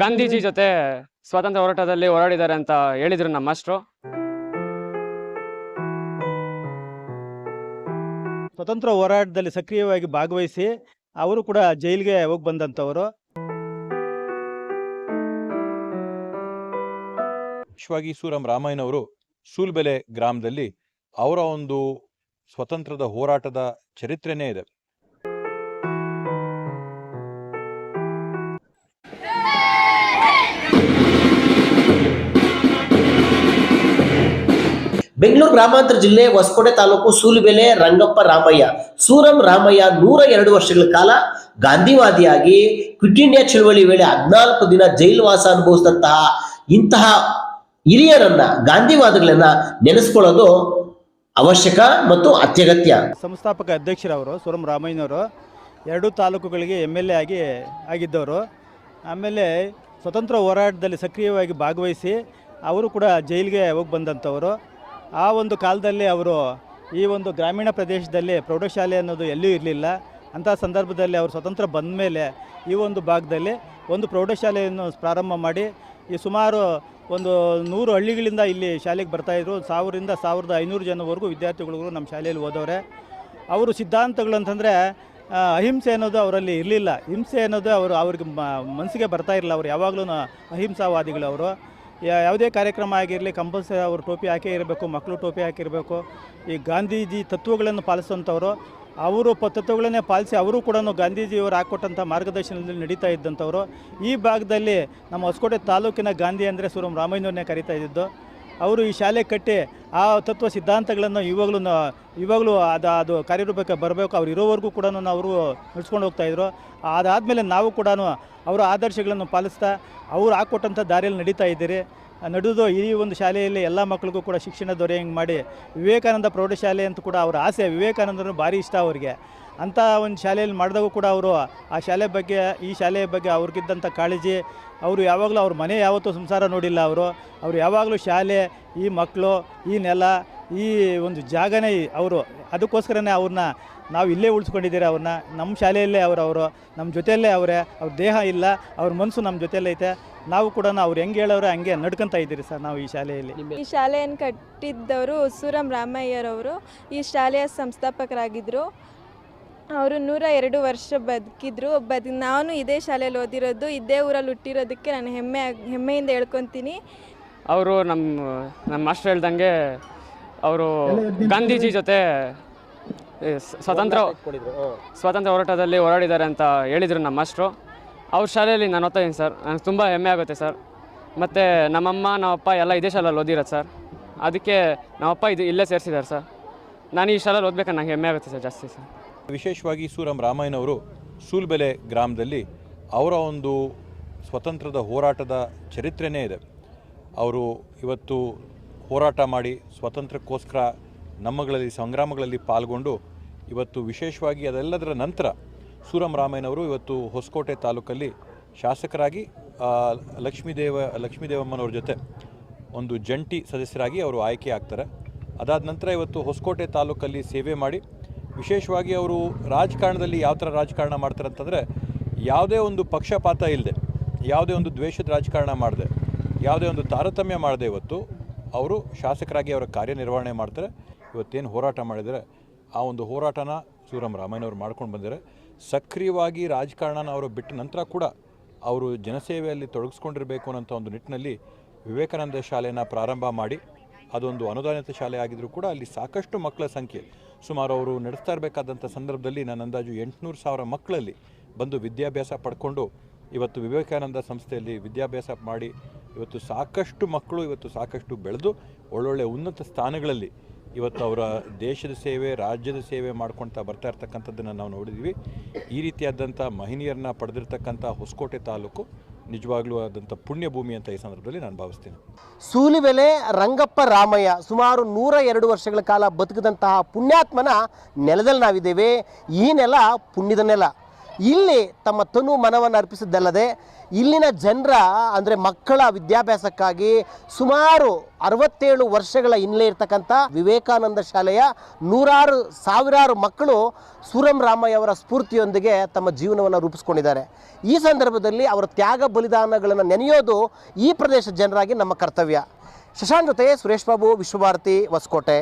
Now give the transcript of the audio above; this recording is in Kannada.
ಗಾಂಧೀಜಿ ಜೊತೆ ಸ್ವಾತಂತ್ರ್ಯ ಹೋರಾಟದಲ್ಲಿ ಹೋರಾಡಿದ್ದಾರೆ ಅಂತ ಹೇಳಿದ್ರು ನಮ್ಮ ಮಾಸ್ಟ್ರು ಸ್ವತಂತ್ರ ಹೋರಾಟದಲ್ಲಿ ಸಕ್ರಿಯವಾಗಿ ಭಾಗವಹಿಸಿ ಅವರು ಕೂಡ ಜೈಲಿಗೆ ಹೋಗಿ ಬಂದಂಥವರು. ವಿಶ್ವಾಗಿ ಸೂರಂ ರಾಮಾಯಣವರು ಸೂಲ್ಬೆಲೆ ಗ್ರಾಮದಲ್ಲಿ ಅವರ ಒಂದು ಸ್ವತಂತ್ರದ ಹೋರಾಟದ ಚರಿತ್ರೆನೇ ಇದೆ. ಬೆಂಗಳೂರು ಗ್ರಾಮಾಂತರ ಜಿಲ್ಲೆ ಹೊಸಕೋಟೆ ತಾಲೂಕು ಸೂಲಿಬೆಲೆ ರಂಗಪ್ಪ ರಾಮಯ್ಯ. ಸೂರಂ ರಾಮಯ್ಯ ನೂರ ಎರಡು ವರ್ಷಗಳ ಕಾಲ ಗಾಂಧಿವಾದಿಯಾಗಿ ಕ್ವಿಟ್ ಇಂಡಿಯಾ ಚಳವಳಿ ವೇಳೆ ಹದಿನಾಲ್ಕು ದಿನ ಜೈಲುವಾಸ ಅನುಭವಿಸಿದಂತಹ ಇಂತಹ ಹಿರಿಯರನ್ನ, ಗಾಂಧಿವಾದಿಗಳನ್ನ ನೆನೆಸ್ಕೊಳ್ಳೋದು ಅವಶ್ಯಕ ಮತ್ತು ಅತ್ಯಗತ್ಯ. ಸಂಸ್ಥಾಪಕ ಅಧ್ಯಕ್ಷರವರು, ಸೂರಂ ರಾಮಯ್ಯನವರು ಎರಡೂ ತಾಲೂಕುಗಳಿಗೆ ಎಂ ಎಲ್ ಎ ಆಗಿ ಆಗಿದ್ದವರು. ಆಮೇಲೆ ಸ್ವತಂತ್ರ ಹೋರಾಟದಲ್ಲಿ ಸಕ್ರಿಯವಾಗಿ ಭಾಗವಹಿಸಿ ಅವರು ಕೂಡ ಜೈಲಿಗೆ ಹೋಗಿ ಬಂದಂಥವರು. ಆ ಒಂದು ಕಾಲದಲ್ಲಿ ಅವರು ಈ ಒಂದು ಗ್ರಾಮೀಣ ಪ್ರದೇಶದಲ್ಲಿ ಪ್ರೌಢಶಾಲೆ ಅನ್ನೋದು ಎಲ್ಲೂ ಇರಲಿಲ್ಲ. ಅಂಥ ಸಂದರ್ಭದಲ್ಲಿ ಅವರು ಸ್ವತಂತ್ರ ಬಂದ ಮೇಲೆ ಈ ಒಂದು ಭಾಗದಲ್ಲಿ ಒಂದು ಪ್ರೌಢಶಾಲೆಯನ್ನು ಪ್ರಾರಂಭ ಮಾಡಿ ಈ ಸುಮಾರು ಒಂದು ನೂರು ಹಳ್ಳಿಗಳಿಂದ ಇಲ್ಲಿ ಶಾಲೆಗೆ ಬರ್ತಾಯಿದ್ರು ಸಾವಿರದಿಂದ ಸಾವಿರದ ಐನೂರು ಜನವರೆಗೂ ವಿದ್ಯಾರ್ಥಿಗಳಿಗೂ ನಮ್ಮ ಶಾಲೆಯಲ್ಲಿ ಓದೋರೆ ಅವರು ಸಿದ್ಧಾಂತಗಳು ಅಂತಂದರೆ ಅಹಿಂಸೆ ಅನ್ನೋದು ಅವರಲ್ಲಿ ಇರಲಿಲ್ಲ. ಹಿಂಸೆ ಅನ್ನೋದು ಅವರು, ಅವ್ರಿಗೆ ಮನಸ್ಸಿಗೆ ಬರ್ತಾ ಇರಲಿಲ್ಲ. ಅವರು ಯಾವಾಗಲೂ ಅಹಿಂಸಾವಾದಿಗಳು ಅವರು. ಯಾವುದೇ ಕಾರ್ಯಕ್ರಮ ಆಗಿರಲಿ ಕಂಪಲ್ಸರಿ ಅವರು ಟೋಪಿ ಹಾಕೇ ಇರಬೇಕು ಮಕ್ಕಳು ಟೋಪಿ ಹಾಕಿರಬೇಕು, ಈ ಗಾಂಧೀಜಿ ತತ್ವಗಳನ್ನು ಪಾಲಿಸುವಂಥವರು, ಅವರು ಪ ತತ್ವಗಳನ್ನೇ ಪಾಲಿಸಿ ಅವರು ಕೂಡ ಗಾಂಧೀಜಿಯವರು ಹಾಕ್ಕೊಟ್ಟಂಥ ಮಾರ್ಗದರ್ಶನದಲ್ಲಿ ನಡೀತಾ ಇದ್ದಂಥವ್ರು. ಈ ಭಾಗದಲ್ಲಿ ನಮ್ಮ ಹೊಸಕೋಟೆ ತಾಲೂಕಿನ ಗಾಂಧಿ ಅಂದರೆ ಸುರಂ ರಾಮಯ್ಯವ್ರನ್ನೇ ಕರಿತಾ ಇದ್ದಿದ್ದು. ಅವರು ಈ ಶಾಲೆ ಕಟ್ಟಿ ಆ ತತ್ವ ಸಿದ್ಧಾಂತಗಳನ್ನು ಇವಾಗಲೂ ಇವಾಗಲೂ ಅದು ಅದು ಕಾರ್ಯರೂಪಕ್ಕೆ ಬರಬೇಕು. ಅವ್ರು ಇರೋವರೆಗೂ ಕೂಡ ಅವರು ನಡೆಸ್ಕೊಂಡು ಹೋಗ್ತಾಯಿದ್ರು ಅದಾದಮೇಲೆ ನಾವು ಕೂಡ ಅವರ ಆದರ್ಶಗಳನ್ನು ಪಾಲಿಸ್ತಾ, ಅವ್ರು ಹಾಕ್ಕೊಟ್ಟಂಥ ದಾರಿಯಲ್ಲಿ ನಡೀತಾ ಇದ್ದೀರಿ. ನಡೆದು ಈ ಒಂದು ಶಾಲೆಯಲ್ಲಿ ಎಲ್ಲ ಮಕ್ಕಳಿಗೂ ಕೂಡ ಶಿಕ್ಷಣ ದೊರೆಯಂಗೆ ಮಾಡಿ ವಿವೇಕಾನಂದ ಪ್ರೌಢಶಾಲೆ ಅಂತ ಕೂಡ ಅವರ ಆಸೆ. ವಿವೇಕಾನಂದರು ಭಾರಿ ಇಷ್ಟ ಅವರಿಗೆ. ಅಂಥ ಒಂದು ಶಾಲೆಯಲ್ಲಿ ಮಾಡಿದಾಗೂ ಕೂಡ ಅವರು ಆ ಶಾಲೆ ಬಗ್ಗೆ, ಈ ಶಾಲೆಯ ಬಗ್ಗೆ ಅವ್ರಿಗಿದ್ದಂಥ ಕಾಳಜಿ, ಅವರು ಯಾವಾಗಲೂ ಅವ್ರ ಮನೆ ಯಾವತ್ತೂ ಸಂಸಾರ ನೋಡಿಲ್ಲ ಅವರು. ಅವರು ಯಾವಾಗಲೂ ಶಾಲೆ, ಈ ಮಕ್ಕಳು, ಈ ನೆಲ, ಈ ಒಂದು ಜಾಗನೇ ಅವರು. ಅದಕ್ಕೋಸ್ಕರನೇ ಅವ್ರನ್ನ ನಾವು ಇಲ್ಲೇ ಉಳಿಸ್ಕೊಂಡಿದ್ದೀರಿ ಅವ್ರನ್ನ. ನಮ್ಮ ಶಾಲೆಯಲ್ಲೇ ಅವರು ಅವರು ನಮ್ಮ ಜೊತೆಯಲ್ಲೇ ಅವರೇ. ಅವ್ರ ದೇಹ ಇಲ್ಲ ಅವ್ರ ಮನಸ್ಸು ನಮ್ಮ ಜೊತೆಯಲ್ಲೇ ಐತೆ. ನಾವು ಕೂಡ ಅವ್ರು ಹೆಂಗೆ ಹೇಳೋರು ಹಂಗೆ ನಡ್ಕೊತಾ ಇದ್ದೀರಿ ಸರ್ ನಾವು ಈ ಶಾಲೆಯಲ್ಲಿ. ಈ ಶಾಲೆಯನ್ನು ಕಟ್ಟಿದ್ದವರು ಸೂರಂ ರಾಮಯ್ಯರವರು. ಈ ಶಾಲೆಯ ಸಂಸ್ಥಾಪಕರಾಗಿದ್ದರು ಅವರು ನೂರ ಎರಡು ವರ್ಷ ಬದುಕಿದ್ರು. ಬದ್ ನಾನು ಇದೇ ಶಾಲೆಯಲ್ಲಿ ಓದಿರೋದು ಇದೇ ಊರಲ್ಲಿ ಹುಟ್ಟಿರೋದಕ್ಕೆ ನಾನು ಹೆಮ್ಮೆ ಹೆಮ್ಮೆಯಿಂದ ಹೇಳ್ಕೊತೀನಿ. ಅವರು ನಮ್ಮ ನಮ್ಮ ಮಾಸ್ಟರ್ ಹೇಳ್ದಂಗೆ ಅವರು ಗಾಂಧೀಜಿ ಜೊತೆ ಸ್ವತಂತ್ರ ಸ್ವಾತಂತ್ರ್ಯ ಹೋರಾಟದಲ್ಲಿ ಹೋರಾಡಿದ್ದಾರೆ ಅಂತ ಹೇಳಿದರು ನಮ್ಮ ಮಾಸ್ಟ್ರು ಅವ್ರ ಶಾಲೆಯಲ್ಲಿ ನಾನು ಓದ್ತಾ ಇದ್ದೀನಿ ಸರ್. ನನಗೆ ತುಂಬ ಹೆಮ್ಮೆ ಆಗುತ್ತೆ ಸರ್. ಮತ್ತು ನಮ್ಮಮ್ಮ ನಮ್ಮಪ್ಪ ಎಲ್ಲ ಇದೇ ಶಾಲೆಯಲ್ಲಿ ಓದಿರೋದು ಸರ್. ಅದಕ್ಕೆ ನಮ್ಮಪ್ಪ ಇದು ಇಲ್ಲೇ ಸೇರಿಸಿದ್ದಾರೆ ಸರ್. ನಾನು ಈ ಶಾಲೆಯಲ್ಲಿ ಓದ್ಬೇಕಾದ್ರೆ ನಂಗೆ ಹೆಮ್ಮೆ ಆಗುತ್ತೆ ಸರ್ ಜಾಸ್ತಿ ಸರ್. ವಿಶೇಷವಾಗಿ ಸೂರಂ ರಾಮಾಯನವರು ಸೂಲ್ಬೆಲೆ ಗ್ರಾಮದಲ್ಲಿ ಅವರ ಒಂದು ಸ್ವತಂತ್ರದ ಹೋರಾಟದ ಚರಿತ್ರೆನೇ ಇದೆ. ಅವರು ಇವತ್ತು ಹೋರಾಟ ಮಾಡಿ ಸ್ವಾತಂತ್ರ್ಯಕ್ಕೋಸ್ಕರ ನಮ್ಮಗಳಲ್ಲಿ ಸಂಗ್ರಾಮಗಳಲ್ಲಿ ಪಾಲ್ಗೊಂಡು ಇವತ್ತು ವಿಶೇಷವಾಗಿ ಅದೆಲ್ಲದರ ನಂತರ ಸೂರಂ ರಾಮಯ್ಯನವರು ಇವತ್ತು ಹೊಸಕೋಟೆ ತಾಲೂಕಲ್ಲಿ ಶಾಸಕರಾಗಿ ಲಕ್ಷ್ಮೀದೇವ, ಲಕ್ಷ್ಮೀದೇವಮ್ಮನವ್ರ ಜೊತೆ ಒಂದು ಜಂಟಿ ಸದಸ್ಯರಾಗಿ ಅವರು ಆಯ್ಕೆ ಆಗ್ತಾರೆ. ಅದಾದ ನಂತರ ಇವತ್ತು ಹೊಸಕೋಟೆ ತಾಲೂಕಲ್ಲಿ ಸೇವೆ ಮಾಡಿ, ವಿಶೇಷವಾಗಿ ಅವರು ರಾಜಕಾರಣದಲ್ಲಿ ಯಾವ ಥರ ರಾಜಕಾರಣ ಮಾಡ್ತಾರೆ ಅಂತಂದರೆ, ಯಾವುದೇ ಒಂದು ಪಕ್ಷಪಾತ ಇಲ್ಲದೆ, ಯಾವುದೇ ಒಂದು ದ್ವೇಷದ ರಾಜಕಾರಣ ಮಾಡದೆ, ಯಾವುದೇ ಒಂದು ತಾರತಮ್ಯ ಮಾಡದೆ ಇವತ್ತು ಅವರು ಶಾಸಕರಾಗಿ ಅವರ ಕಾರ್ಯನಿರ್ವಹಣೆ ಮಾಡ್ತಾರೆ. ಇವತ್ತೇನು ಹೋರಾಟ ಮಾಡಿದರೆ ಆ ಒಂದು ಹೋರಾಟನ ಸೂರಂ ರಾಮಯ್ಯನವರು ಮಾಡ್ಕೊಂಡು ಬಂದಿದ್ದಾರೆ. ಸಕ್ರಿಯವಾಗಿ ರಾಜಕಾರಣನ ಅವರು ಬಿಟ್ಟ ನಂತರ ಕೂಡ ಅವರು ಜನಸೇವೆಯಲ್ಲಿ ತೊಡಗಿಸ್ಕೊಂಡಿರಬೇಕು ಅನ್ನೋಂಥ ಒಂದು ನಿಟ್ಟಿನಲ್ಲಿ ವಿವೇಕಾನಂದ ಶಾಲೆನ ಪ್ರಾರಂಭ ಮಾಡಿ, ಅದೊಂದು ಅನುದಾನಿತ ಶಾಲೆ ಆಗಿದ್ದರೂ ಕೂಡ ಅಲ್ಲಿ ಸಾಕಷ್ಟು ಮಕ್ಕಳ ಸಂಖ್ಯೆ. ಸುಮಾರು ಅವರು ನಡೆಸ್ತಾ ಇರಬೇಕಾದಂಥ ಸಂದರ್ಭದಲ್ಲಿ ನನ್ನ ಅಂದಾಜು ಎಂಟುನೂರು ಸಾವಿರ ಮಕ್ಕಳಲ್ಲಿ ಬಂದು ವಿದ್ಯಾಭ್ಯಾಸ ಪಡ್ಕೊಂಡು ಇವತ್ತು ವಿವೇಕಾನಂದ ಸಂಸ್ಥೆಯಲ್ಲಿ ವಿದ್ಯಾಭ್ಯಾಸ ಮಾಡಿ, ಇವತ್ತು ಸಾಕಷ್ಟು ಮಕ್ಕಳು ಇವತ್ತು ಸಾಕಷ್ಟು ಬೆಳೆದು ಒಳ್ಳೊಳ್ಳೆ ಉನ್ನತ ಸ್ಥಾನಗಳಲ್ಲಿ ಇವತ್ತು ಅವರ ದೇಶದ ಸೇವೆ, ರಾಜ್ಯದ ಸೇವೆ ಮಾಡ್ಕೊಳ್ತಾ ಬರ್ತಾ ಇರ್ತಕ್ಕಂಥದ್ದನ್ನು ನಾವು ನೋಡಿದ್ವಿ. ಈ ರೀತಿಯಾದಂಥ ಮಹಿನಿಯರನ್ನ ಪಡೆದಿರ್ತಕ್ಕಂಥ ಹೊಸಕೋಟೆ ತಾಲೂಕು ನಿಜವಾಗ್ಲೂ ಆದಂಥ ಪುಣ್ಯಭೂಮಿ ಅಂತ ಈ ಸಂದರ್ಭದಲ್ಲಿ ನಾನು ಭಾವಿಸ್ತೀನಿ. ಸೂಲಿಬೆಲೆ ರಂಗಪ್ಪ ರಾಮಯ್ಯ ಸುಮಾರು ನೂರ ಎರಡು ವರ್ಷಗಳ ಕಾಲ ಬದುಕಿದಂತಹ ಪುಣ್ಯಾತ್ಮನ ನೆಲದಲ್ಲಿ ನಾವಿದ್ದೇವೆ. ಈ ನೆಲ ಪುಣ್ಯದ ನೆಲ. ಇಲ್ಲಿ ತಮ್ಮ ತನು ಮನವನ್ನು ಅರ್ಪಿಸಿದ್ದಲ್ಲದೆ ಇಲ್ಲಿನ ಜನರ, ಅಂದರೆ ಮಕ್ಕಳ ವಿದ್ಯಾಭ್ಯಾಸಕ್ಕಾಗಿ ಸುಮಾರು ಅರವತ್ತೇಳು ವರ್ಷಗಳ ಹಿನ್ನೆಲೆ ಇರ್ತಕ್ಕಂಥ ವಿವೇಕಾನಂದ ಶಾಲೆಯ ನೂರಾರು ಸಾವಿರಾರು ಮಕ್ಕಳು ಸೂರಂ ರಾಮಯ್ಯ ಅವರ ಸ್ಫೂರ್ತಿಯೊಂದಿಗೆ ತಮ್ಮ ಜೀವನವನ್ನು ರೂಪಿಸ್ಕೊಂಡಿದ್ದಾರೆ. ಈ ಸಂದರ್ಭದಲ್ಲಿ ಅವರ ತ್ಯಾಗ ಬಲಿದಾನಗಳನ್ನು ನೆನೆಯೋದು ಈ ಪ್ರದೇಶ ಜನರಾಗಿ ನಮ್ಮ ಕರ್ತವ್ಯ. ಶಶಾಂಕ್ ಜೊತೆ ಸುರೇಶ್ ಬಾಬು, ವಿಶ್ವಭಾರತಿ, ಹೊಸಕೋಟೆ.